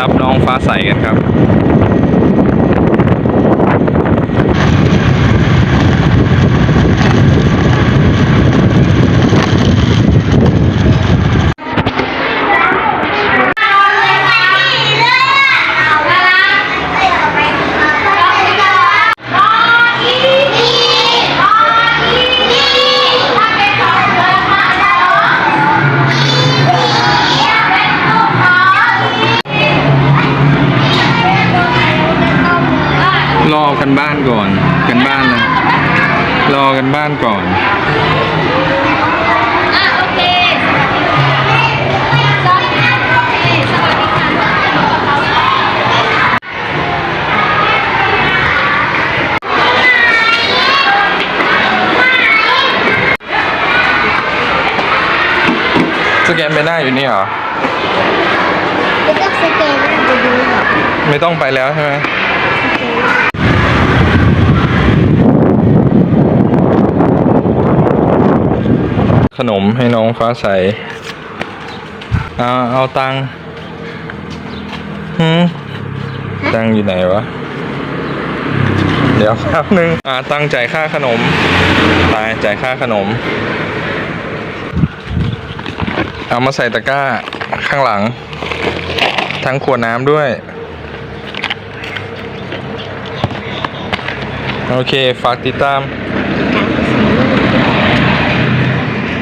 รับน้องฟ้าใสกันครับ อกันบ้านก่อน กันบ้านนะรอกันบ้านก่อน อะโอเคสวัสดีค่ะโอเคสวัสดีค่ะสแกนไปหน้าอยู่นี่เหรอ ไม่ต้องสแกนไปดูหรอกไม่ต้องไปแล้วใช่ไหม ขนมให้น้องฟ้าใส เอาเอาตังค์หืมตังค์อยู่ไหนวะ เดี๋ยวแป๊บนึง อ่า ตังค์จ่ายค่าขนม ตายจ่ายค่าขนม เอามาใส่ตะกร้าข้างหลัง ทั้งขวดน้ำด้วย โอเค ฝากติดตาม